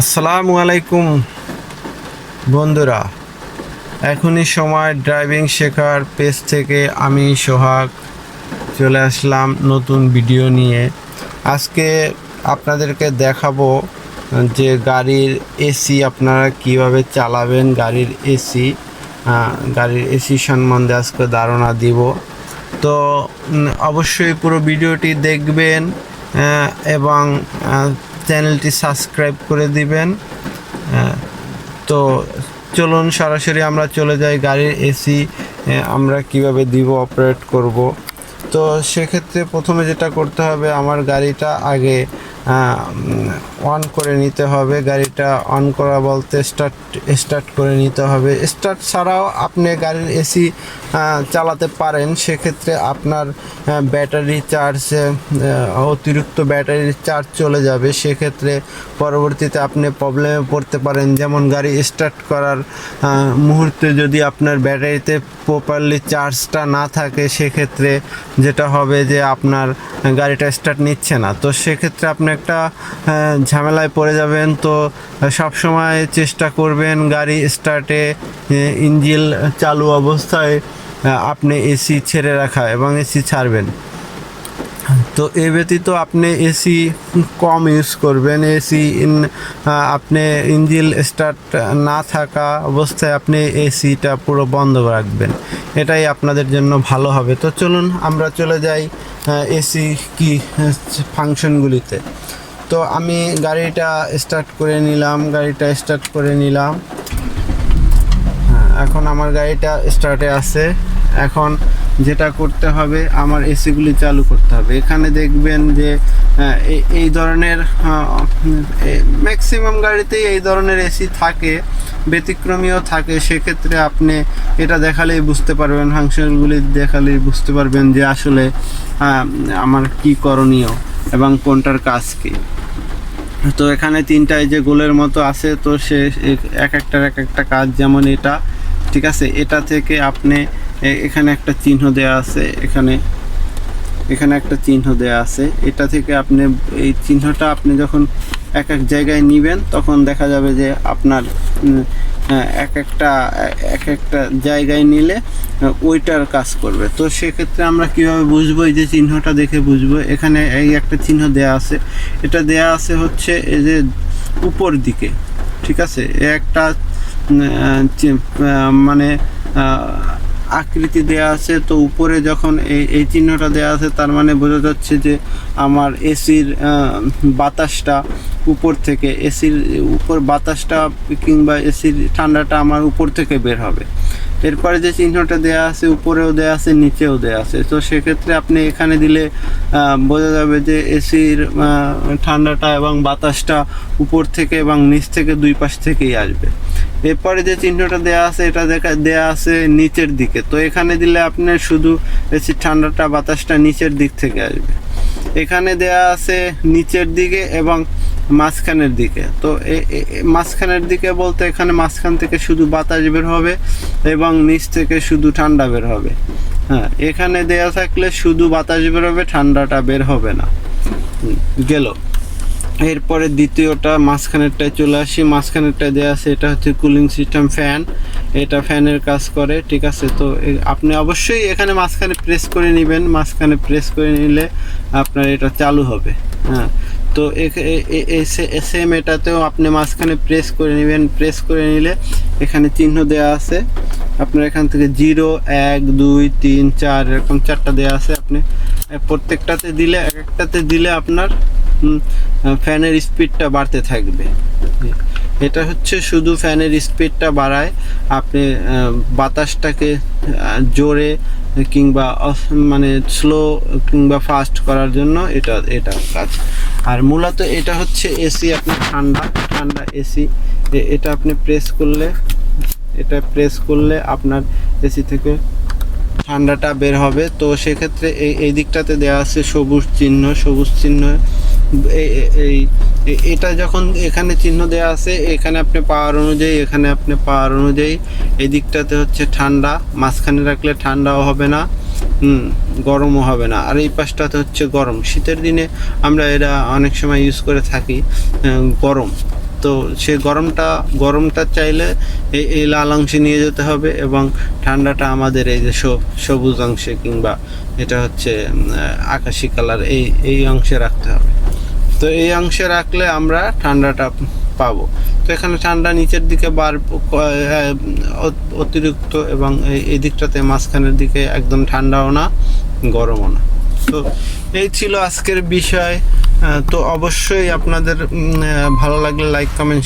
আসসালামু আলাইকুম বন্ধুরা। এখনই সময় ড্রাইভিং শেখার পেজ থেকে আমি সোহাগ চলে আসলাম নতুন ভিডিও নিয়ে। আজকে আপনাদেরকে দেখাবো যে গাড়ির এসি আপনারা কীভাবে চালাবেন, গাড়ির এসি গাড়ির এসি সম্বন্ধে আজকে ধারণা দিব। তো অবশ্যই পুরো ভিডিওটি দেখবেন এবং চ্যানেলটি সাবস্ক্রাইব করে দিবেন। আহ, তো চলুন সরাসরি আমরা চলে যাই গাড়ির এসি আমরা কীভাবে দিব অপারেট করব। তো সেক্ষেত্রে প্রথমে যেটা করতে হবে আমার গাড়িটা আগে অন করে নিতে হবে। গাড়িটা অন করা বলতে স্টার্ট স্টার্ট করে নিতে হবে। স্টার্ট ছাড়াও আপনি গাড়ির এসি চালাতে পারেন। সেক্ষেত্রে আপনার ব্যাটারি চার্জ অতিরিক্ত ব্যাটারির চার্জ চলে যাবে। সেক্ষেত্রে পরবর্তীতে আপনি প্রবলেমে পড়তে পারেন। যেমন গাড়ি স্টার্ট করার মুহূর্তে যদি আপনার ব্যাটারিতে প্রপারলি চার্জটা না থাকে, সেক্ষেত্রে যেটা হবে যে আপনার গাড়িটা স্টার্ট নিচ্ছে না। তো সেক্ষেত্রে আপনি একটা ঝামেলায় পড়ে যাবেন। তো সব সময় চেষ্টা করবেন গাড়ি স্টার্টে ইঞ্জিল চালু অবস্থায় আপনি এসি ছেড়ে রাখা এবং এসি ছাড়বেন। তো এ ব্যতীত আপনি এসি কম ইউজ করবেন। এসি ইন আপনি ইঞ্জিল স্টার্ট না থাকা অবস্থায় আপনি এসিটা পুরো বন্ধ রাখবেন। এটাই আপনাদের জন্য ভালো হবে। তো চলুন আমরা চলে যাই এসি কি ফাংশনগুলিতে তো আমি গাড়িটা স্টার্ট করে নিলাম, গাড়িটা স্টার্ট করে নিলাম। হ্যাঁ এখন আমার গাড়িটা স্টার্টে আছে। এখন যেটা করতে হবে, আমার এসিগুলি চালু করতে হবে। এখানে দেখবেন যে এই- ধরনের ম্যাক্সিমাম গাড়িতেই এই ধরনের এসি থাকে, ব্যতিক্রমীও থাকে। সেক্ষেত্রে আপনি এটা দেখালেই বুঝতে পারবেন ফাংশনগুলি দেখালেই বুঝতে পারবেন যে আসলে আমার কি করণীয় এবং কোনটার কাজ কী। তো এখানে তিনটায় যে গোলের মতো আছে, তো সে এক, একটার এক, একটা কাজ যেমন এটা, ঠিক আছে? এটা থেকে আপনি এখানে একটা চিহ্ন দেয়া আছে, এখানে এখানে একটা চিহ্ন দেয়া আছে। এটা থেকে আপনি, এই চিহ্নটা আপনি যখন এক এক জায়গায় নিবেন, তখন দেখা যাবে যে আপনার এক একটা এক একটা জায়গায় নিলে ওইটার কাজ করবে। তো সেক্ষেত্রে আমরা কীভাবে বুঝব এই যে চিহ্নটা দেখে বুঝব? এখানে এই একটা চিহ্ন দেয়া আছে। এটা দেয়া আছে হচ্ছে এই যে উপর দিকে, ঠিক আছে? একটা মানে আকৃতি দেয়া আছে, তো উপরে যখন এই এই চিহ্নটা দেয়া আছে, তার মানে বোঝা যাচ্ছে যে আমার এসির বাতাসটা উপর থেকে, এসির উপর বাতাসটা কিংবা এসির ঠান্ডাটা আমার উপর থেকে বের হবে। এরপরে যে চিহ্নটা দেয়া আছে, উপরেও দেয়া আছে, নিচেও দেয়া আছে। তো সেক্ষেত্রে আপনি এখানে দিলে বোঝা যাবে যে এসির ঠান্ডাটা এবং বাতাসটা উপর থেকে এবং নিচ থেকে দুই পাশ থেকেই আসবে। এরপরে যে চিহ্নটা দেয়া আছে, এটা দেখা, দেয়া আছে নিচের দিকে। তো এখানে দিলে আপনার শুধু এসির ঠান্ডাটা, বাতাসটা নিচের দিক থেকে আসবে। এখানে দেয়া আছে নিচের দিকে এবং মাঝখানের দিকে। তো মাঝখানের দিকে বলতে এখানে মাঝখান থেকে শুধু বাতাস বের হবে এবং নিচ থেকে শুধু ঠান্ডা বের হবে। হ্যাঁ এখানে দেয়া থাকলে শুধু বাতাস বের হবে, ঠান্ডাটা বের হবে না। গেল। এরপরে দ্বিতীয়টা, মাঝখানেরটায় চলে আসি। মাঝখানেরটায় দেওয়া আছে, এটা হচ্ছে কুলিং সিস্টেম ফ্যান এটা ফ্যানের কাজ করে, ঠিক আছে? তো আপনি অবশ্যই এখানে মাঝখানে প্রেস করে নেবেন। মাঝখানে প্রেস করে নিলে আপনার এটা চালু হবে। হ্যাঁ। তো সেম এটাতেও আপনি মাঝখানে প্রেস করে নেবেন। প্রেস করে নিলে এখানে চিহ্ন দেওয়া আছে। আপনার এখান থেকে জিরো, এক, দুই, তিন, চার, এরকম চারটা দেওয়া আছে। আপনি প্রত্যেকটাতে দিলে, এক একটাতে দিলে আপনার ফ্যানের স্পিডটা বাড়তে থাকবে। এটা হচ্ছে শুধু ফ্যানের স্পিডটা বাড়ায়, আপনি বাতাসটাকে জোরে কিংবা মানে স্লো কিংবা ফাস্ট করার জন্য এটা এটা কাজ। আর মূলত এটা হচ্ছে এসি আপনি ঠান্ডা ঠান্ডা এসি এটা আপনি প্রেস করলে, এটা প্রেস করলে আপনার এসি থেকে ঠান্ডাটা বের হবে। তো সেক্ষেত্রে এই এই দিকটাতে দেওয়া আছে সবুজ চিহ্ন সবুজ চিহ্ন এই এটা যখন এখানে চিহ্ন দেওয়া আছে, এখানে আপনি পাওয়ার অনুযায়ী, এখানে আপনি পাওয়ার অনুযায়ী, এই দিকটাতে হচ্ছে ঠান্ডা, মাঝখানে রাখলে ঠান্ডাও হবে না গরমও হবে না। আর এই পাশটাতে হচ্ছে গরম। শীতের দিনে আমরা এরা অনেক সময় ইউজ করে থাকি গরম। তো সে গরমটা গরমটা চাইলে এই এই লাল অংশে নিয়ে যেতে হবে এবং ঠান্ডাটা আমাদের এই যে সব- সবুজ অংশে কিংবা এটা হচ্ছে আকাশি কালার এই এই অংশে রাখতে হবে। তো এই অংশে রাখলে আমরা ঠান্ডাটা পাবো। তো এখানে ঠান্ডা নিচের দিকে বার অতিরিক্ত এবং এই দিকটাতে মাঝখানের দিকে একদম ঠান্ডাও না, গরমও না। তো এই ছিল আজকের বিষয়। তো অবশ্যই আপনাদের ভালো লাগলে লাইক কমেন্ট